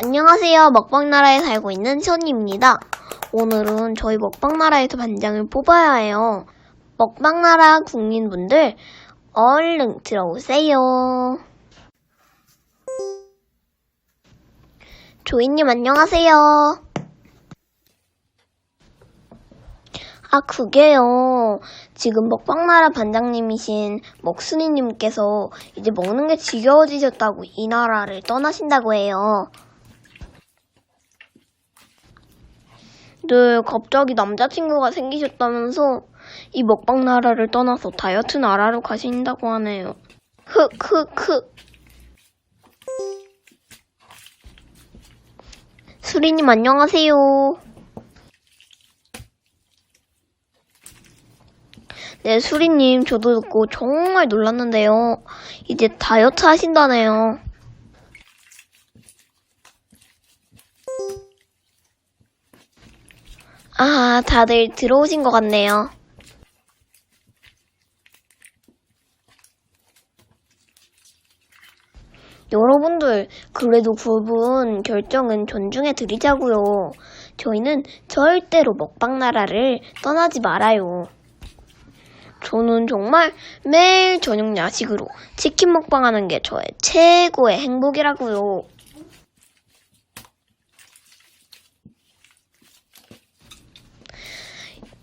안녕하세요. 먹방나라에 살고 있는 선이입니다. 오늘은 저희 먹방나라에서 반장을 뽑아야 해요. 먹방나라 국민분들, 얼른 들어오세요. 조이님 안녕하세요. 아, 그게요. 지금 먹방나라 반장님이신 먹순이님께서 이제 먹는 게 지겨워지셨다고 이 나라를 떠나신다고 해요. 네, 갑자기 남자친구가 생기셨다면서 이 먹방 나라를 떠나서 다이어트 나라로 가신다고 하네요. 흑흑흑. 수리님 안녕하세요. 네, 수리님 저도 듣고 정말 놀랐는데요. 이제 다이어트 하신다네요. 아, 다들 들어오신 것 같네요. 여러분들, 그래도 그분 결정은 존중해 드리자고요. 저희는 절대로 먹방 나라를 떠나지 말아요. 저는 정말 매일 저녁 야식으로 치킨 먹방 하는 게 저의 최고의 행복이라고요.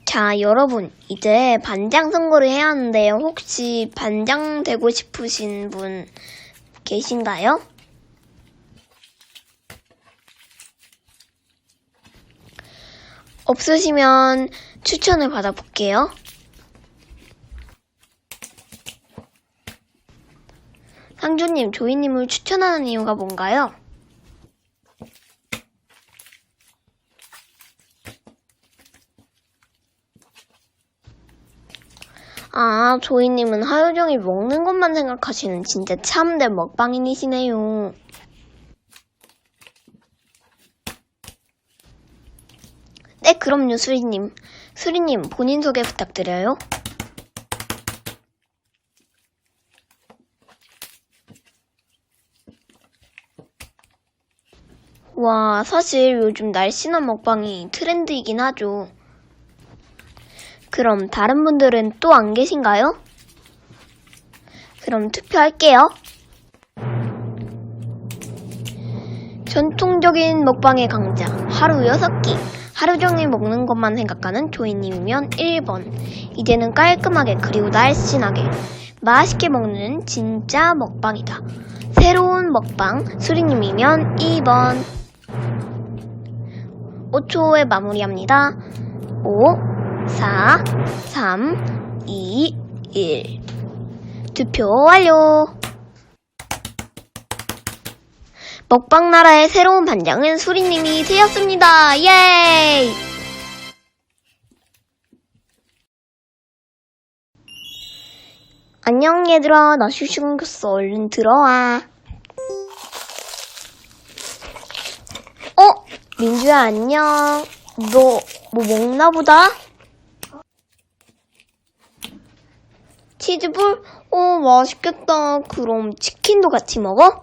자, 여러분, 이제 반장 선거를 해야 하는데요. 혹시 반장 되고 싶으신 분 계신가요? 없으시면 추천을 받아볼게요. 상주님, 조이님을 추천하는 이유가 뭔가요? 아, 조이님은 하루 종일 먹는 것만 생각하시는 진짜 참된 먹방인이시네요. 네, 그럼요, 수리님. 수리님, 본인 소개 부탁드려요. 와, 사실 요즘 날씬한 먹방이 트렌드이긴 하죠. 그럼 다른 분들은 또 안 계신가요? 그럼 투표할게요. 전통적인 먹방의 강자, 하루 6끼. 하루 종일 먹는 것만 생각하는 조이님이면 1번. 이제는 깔끔하게 그리고 날씬하게. 맛있게 먹는 진짜 먹방이다. 새로운 먹방, 수리님이면 2번. 5초에 마무리합니다. 5, 4, 3, 2, 1. 투표 완료. 먹방 나라의 새로운 반장은 수리님이 되었습니다. 예이! 안녕 얘들아 나 옮겼어 얼른 들어와 어? 민주야 안녕 너 뭐 먹나 보다? 치즈볼? 어 맛있겠다 그럼 치킨도 같이 먹어?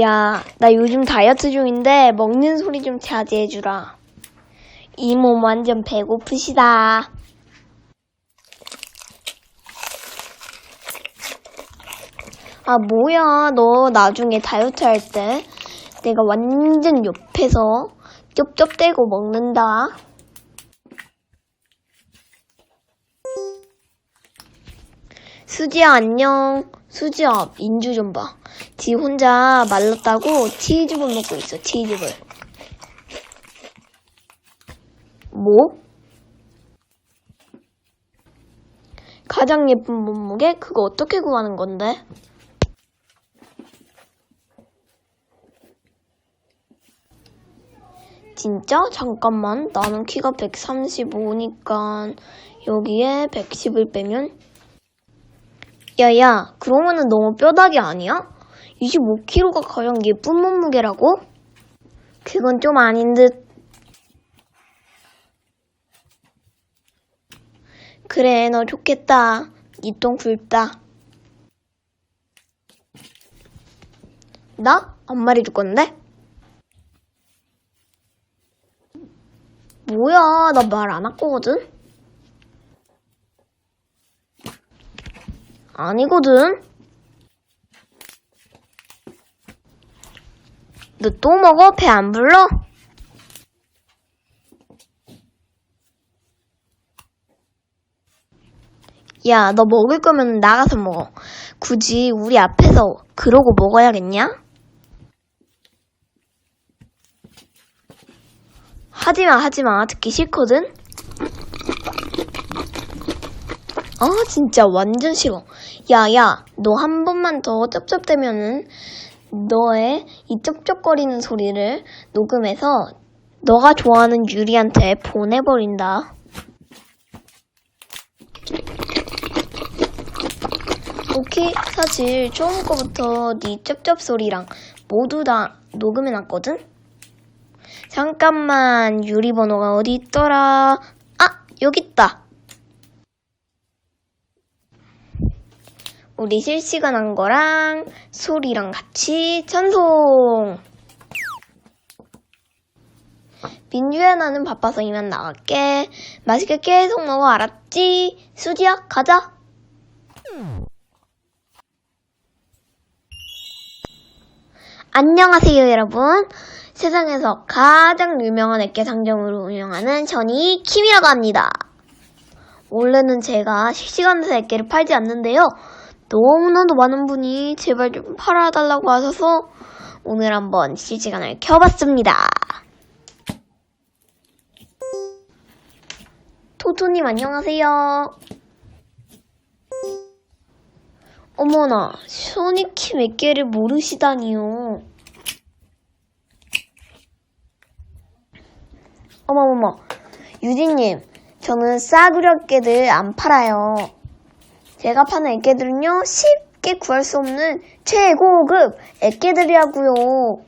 야 나 요즘 다이어트 중인데 먹는 소리 좀 자제해주라 이 몸 완전 배고프시다. 아, 뭐야. 너 나중에 다이어트 할 때 내가 완전 옆에서 쩝쩝대고 먹는다. 수지야, 안녕. 수지야, 인주 좀 봐. 지 혼자 말랐다고 치즈볼 먹고 있어, 치즈볼. 뭐? 가장 예쁜 몸무게? 그거 어떻게 구하는 건데? 진짜? 잠깐만. 나는 키가 135니까 여기에 110을 빼면 야야, 그러면은 너무 뼈다귀 아니야? 25kg가 과연 예쁜 몸무게라고? 그건 좀 아닌 듯. 그래, 너 좋겠다. 니똥 굵다. 나? 안 말해줄 건데? 뭐야, 나 말 안 할 거거든? 아니거든? 너 또 먹어? 배 안 불러? 야, 너 먹을 거면 나가서 먹어. 굳이 우리 앞에서 그러고 먹어야겠냐? 하지마, 하지마. 듣기 싫거든? 아, 진짜 완전 싫어. 야, 야, 너 한 번만 더 쩝쩝대면은 너의 이 쩝쩝거리는 소리를 녹음해서 너가 좋아하는 유리한테 보내버린다. 오케이, 사실 처음 거부터 네 쩝쩝 소리랑 모두 다 녹음해놨거든? 잠깐만, 유리 번호가 어디 있더라? 아, 여기 있다. 우리 실시간 한 거랑 소리랑 같이 전송. 민주야 나는 바빠서 이만 나갈게. 맛있게 계속 먹어 알았지? 수지야 가자. 안녕하세요 여러분. 세상에서 가장 유명한 액계 상점으로 운영하는 전이 킴이라고 합니다. 원래는 제가 실시간에서 액계를 팔지 않는데요. 너무나도 많은 분이 제발 좀 팔아달라고 하셔서 오늘 한번 실시간을 켜봤습니다. 토토님 안녕하세요. 어머나, 소니키 몇 개를 모르시다니요. 어머머머, 유진님, 저는 싸구려 액계들 안 팔아요. 제가 파는 액계들은요, 쉽게 구할 수 없는 최고급 액계들이라고요.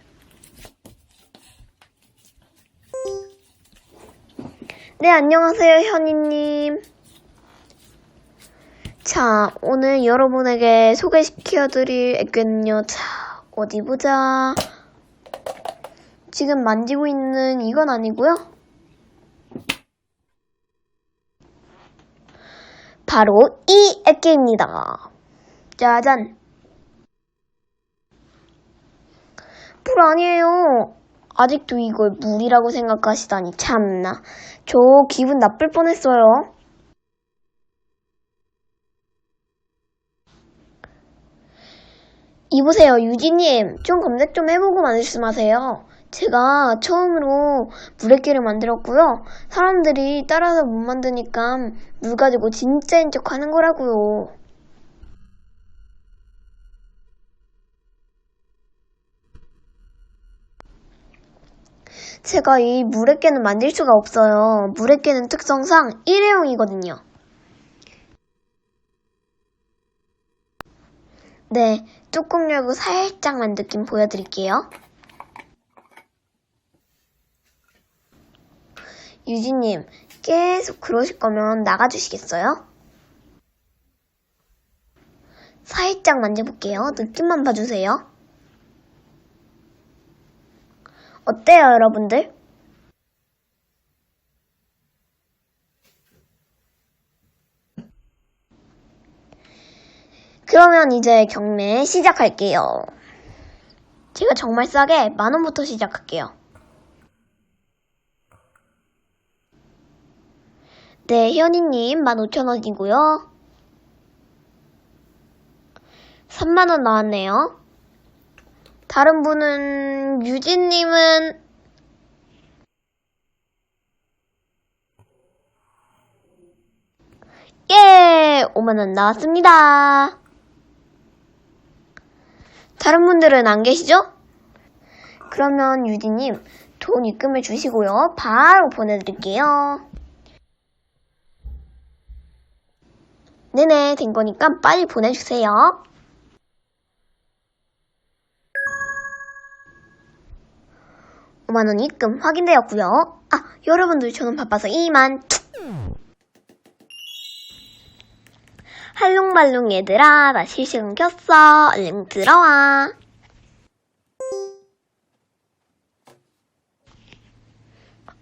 네, 안녕하세요, 현이님. 자, 오늘 여러분에게 소개시켜드릴 액계는요, 자, 어디 보자. 지금 만지고 있는 이건 아니고요. 바로 이 액계입니다. 짜잔. 물 아니에요. 아직도 이걸 물이라고 생각하시다니 참나. 저 기분 나쁠 뻔했어요. 이보세요, 유지님. 좀 검색 좀 해보고 말씀하세요. 제가 처음으로 물액기를 만들었고요. 사람들이 따라서 못 만드니까 물 가지고 진짜인 척 하는 거라고요. 제가 이 물액개는 만들 수가 없어요. 물액개는 특성상 일회용이거든요. 네, 뚜껑 열고 살짝만 느낌 보여드릴게요. 유진님, 계속 그러실 거면 나가주시겠어요? 살짝 만져볼게요. 느낌만 봐주세요. 어때요, 여러분들? 그러면 이제 경매 시작할게요. 제가 정말 싸게 만원부터 시작할게요. 네, 현이님 15,000원이고요. 3만원 나왔네요. 다른 분은 유진님은 예! 5만원 나왔습니다. 다른 분들은 안 계시죠? 그러면 유진님 돈 입금해 주시고요. 바로 보내드릴게요. 네네 된 거니까 빨리 보내주세요. 5만원 입금 확인되었구요. 아, 여러분들 저는 바빠서 이만 툭! 할롱말롱 얘들아, 나 실시간 켰어. 얼른 들어와.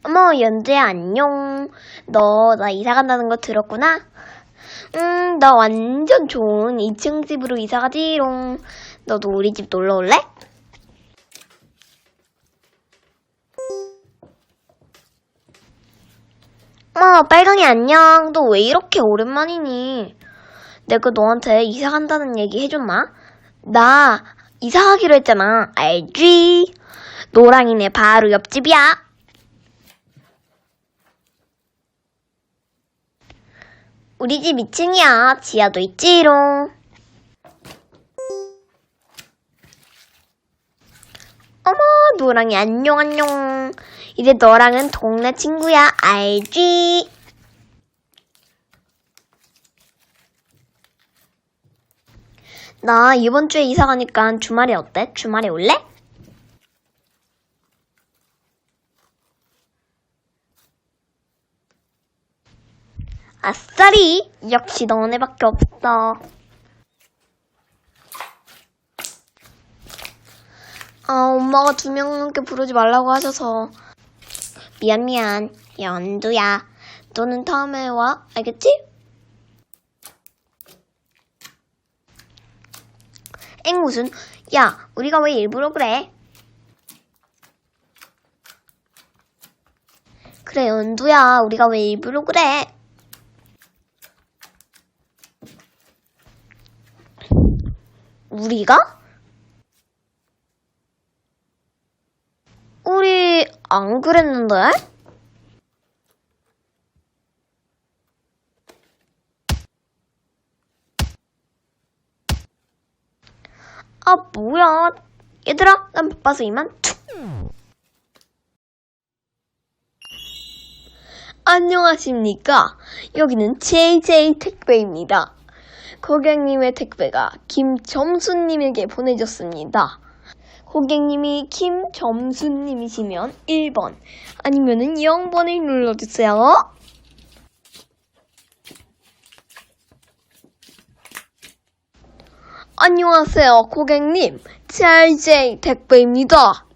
어머, 연재 안녕. 너 나 이사 간다는 거 들었구나? 응, 나 완전 좋은 2층 집으로 이사 가지롱. 너도 우리 집 놀러 올래? 어머, 빨강이 안녕. 너 왜 이렇게 오랜만이니? 내가 너한테 이사 간다는 얘기 해줬나? 나 이사 가기로 했잖아. 알지? 노랑이네 바로 옆집이야. 우리 집 2층이야. 지하도 있지롱. 어머, 노랑이 안녕, 안녕. 이제 너랑은 동네 친구야. 알지? 나 이번 주에 이사 가니까 주말에 어때? 주말에 올래? 아싸리! 역시 너네밖에 없어. 아, 엄마가 두 명 넘게 부르지 말라고 하셔서. 미안, 미안. 연두야. 너는 다음에 와. 알겠지? 엥, 무슨. 야, 우리가 왜 일부러 그래? 그래, 연두야. 우리가 왜 일부러 그래? 우리가? 우리 안 그랬는데? 아 뭐야 얘들아 난 바빠서 이만 툭. 안녕하십니까 여기는 JJ 택배입니다 고객님의 택배가 김점수님에게 보내졌습니다. 고객님이 김점수님이시면 1번 아니면은 0번을 눌러주세요. 안녕하세요, 고객님. JJ 택배입니다.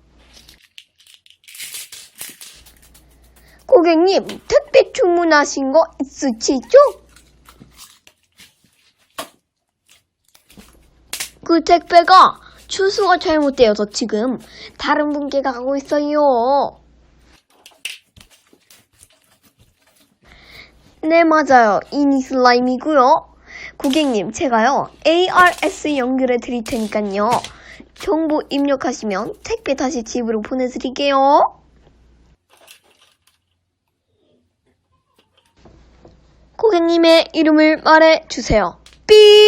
고객님, 택배 주문하신 거 있으시죠? 그 택배가 주소가 잘못되어서 지금 다른 분께 가고 있어요. 네, 맞아요. 이니 슬라임이고요. 고객님, 제가요, ARS 연결해 드릴 테니까요. 정보 입력하시면 택배 다시 집으로 보내드릴게요. 고객님의 이름을 말해 주세요. 삐!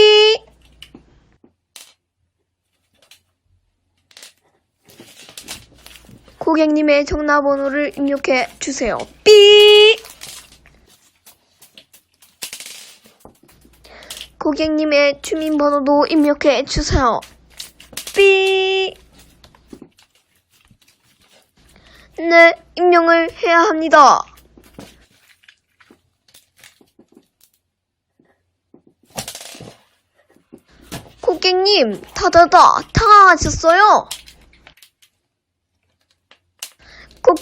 고객님의 전화번호를 입력해 주세요. 삐! 고객님의 주민번호도 입력해 주세요. 삐! 네, 입력을 해야 합니다. 고객님, 다다다, 다 하셨어요?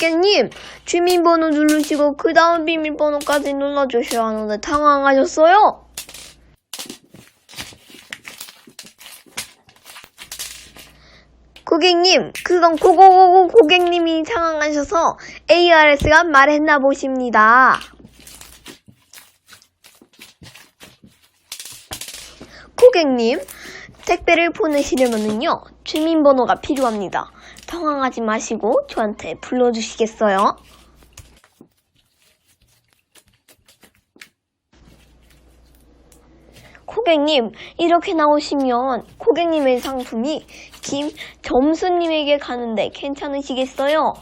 고객님, 주민번호 누르시고 그 다음 비밀번호까지 눌러주셔야 하는데 당황하셨어요? 고객님, 그건 고고고고 고객님이 당황하셔서 ARS가 말했나 보십니다. 고객님, 택배를 보내시려면요, 주민번호가 필요합니다. 당황하지 마시고 저한테 불러주시겠어요? 고객님, 이렇게 나오시면 고객님의 상품이 김점수님에게 가는데 괜찮으시겠어요?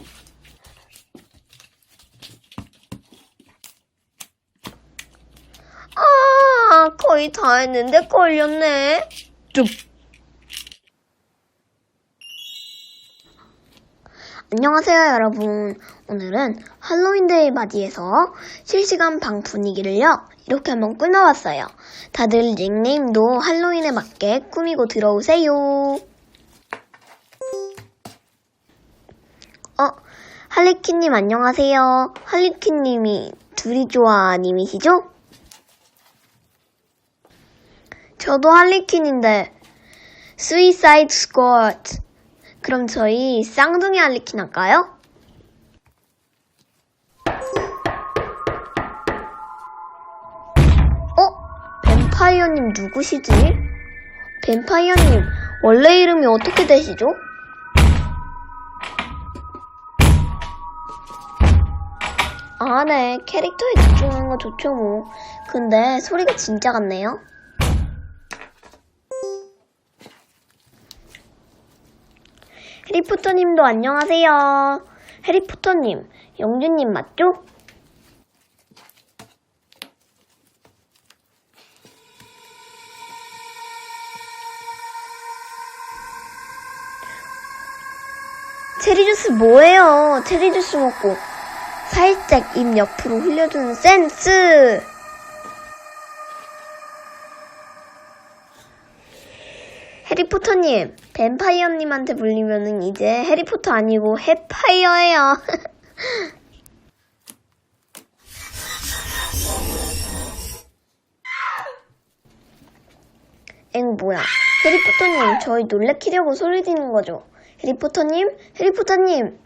아, 거의 다 했는데 걸렸네. 좀. 안녕하세요, 여러분. 오늘은 할로윈데이 맞이해서 실시간 방 분위기를요, 이렇게 한번 꾸며봤어요. 다들 닉네임도 할로윈에 맞게 꾸미고 들어오세요. 어, 할리퀸님 안녕하세요. 할리퀸님이 두리조아님이시죠? 저도 할리퀸인데 스위사이드 스쿼트 그럼 저희 쌍둥이 할리퀸 할까요? 어? 뱀파이어님 누구시지? 뱀파이어님 원래 이름이 어떻게 되시죠? 아, 네. 캐릭터에 집중하는 거 좋죠, 뭐. 근데 소리가 진짜 같네요. 해리포터님도 안녕하세요. 해리포터님, 영준님 맞죠? 체리주스 뭐예요? 체리주스 먹고 살짝 입 옆으로 흘려주는 센스. 해리포터님, 뱀파이어님한테 불리면은 이제 해리포터 아니고 해파이어예요. 엥, 뭐야. 해리포터님, 저희 놀래키려고 소리 지는 거죠? 해리포터님? 해리포터님!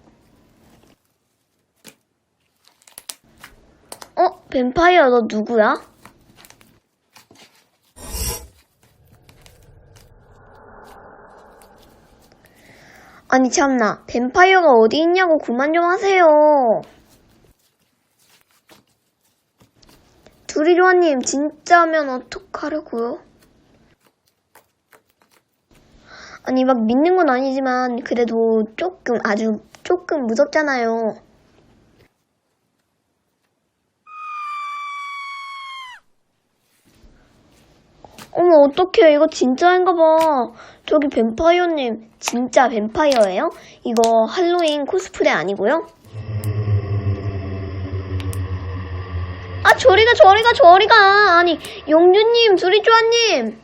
어? 뱀파이어 너 누구야? 아니 참나 뱀파이어가 어디 있냐고 그만 좀 하세요 두리로아님 진짜면 어떡하려고요? 아니 막 믿는 건 아니지만 그래도 조금 아주 조금 무섭잖아요 어머, 어떡해. 이거 진짜인가 봐. 저기 뱀파이어님 진짜 뱀파이어예요? 이거 할로윈 코스프레 아니고요? 아 저리가 저리가 저리가 아니 용주님 수리조아님